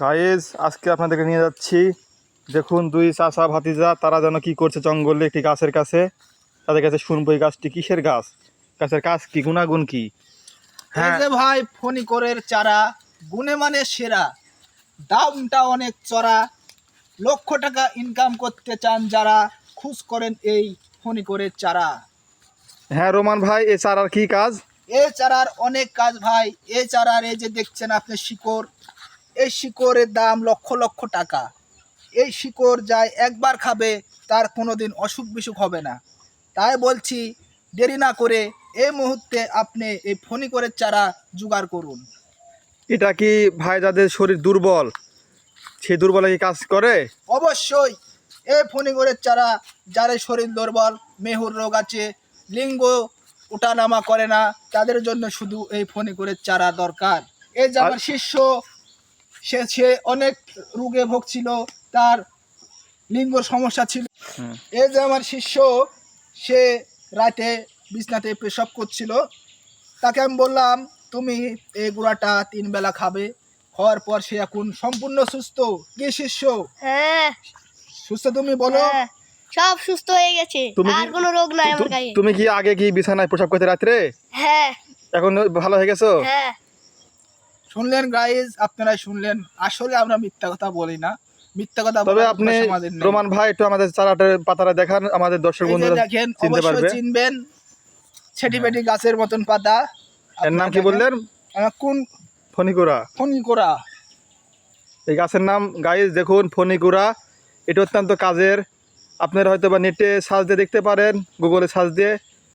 Guys আজকে আপনাদেরকে নিয়ে যাচ্ছি। দেখুন দুই চাষা ভাতিজা তারা যেন কি করছে জঙ্গলে একটি গাছের কাছে। তাদের কাছে শুনব এই গাছটি কিসের গাছ? গাছের কাজ কি গুণাগুণ কি? হ্যাঁ ভাই ফণিকরের চারা গুণে মানে সেরা। দামটা অনেক চড়া। লক্ষ টাকা ইনকাম করতে চান যারা খুশ করেন এই ফণিকরের চারা। হ্যাঁ রোমান ভাই এ চারার কি কাজ? এই চারার অনেক কাজ ভাই। এই চারার এই যে দেখছেন আপনি শিকড় এই শিকড়ের দাম লক্ষ লক্ষ টাকা। এই শিকড় যায় একবার খাবে তার কোনো দিন অসুখ বিসুখ হবে না। তাই বলছি দেরি না করে এই মুহূর্তে আপনি এই ফণিকরের চারা জোগাড় করুন। এটা কি ভাই যাদের শরীর দুর্বল? সেই দুর্বলে কি কাজ করে? অবশ্যই এই ফণিগরের চারা যার শরীর দুর্বল মেহুর রোগ আছে লিঙ্গ ওঠানামা করে না তাদের জন্য শুধু এই ফণিগরের চারা দরকার। এই যে আমার শিষ্য সে সে অনেক রোগে ভুগছিল তার লিঙ্গ সমস্যা ছিল। এই যে আমার শিষ্য সে রাতে বিছনাতে পেশাব করছিল। তাকে আমি বললাম তুমি এই গুঁড়াটা তিন বেলা খাবে। খাওয়ার পর সে এখন সম্পূর্ণ সুস্থ। কি শিষ্য? হ্যাঁ। সুস্থ তুমি বলো। হ্যাঁ, সব সুস্থ হয়ে গেছে। আর কোনো রোগ নাই আমার গায়ে। তুমি কি আগে কি বিছানায় প্রসাব করতে রাত্রে? হ্যাঁ। এখন ভালো হয়ে গেছো? হ্যাঁ। শুনলেন গাইজ আপনারা শুনলেন। আসলে আমরা মিথ্যা কথা বলি না। মিথ্যা কথা তবে আপনি। রোমান ভাই একটু আমাদের চারাটার পাতাটা দেখান আমাদের দর্শক এই যে বন্ধুরা দেখেন অবশ্যই চিনবেন। ছেটি গাছের মতন পাতা। এর নাম কি আপনারা বললেন কোন ফণিকুরা। এই গাছের নাম গাইজ দেখুন ফণিকুরা। এটা অত্যন্ত কাজের। আপনারা হয়তো বা নেটে সার্চ দিয়ে দেখতে পারেন গুগলে সার্চ দিয়ে।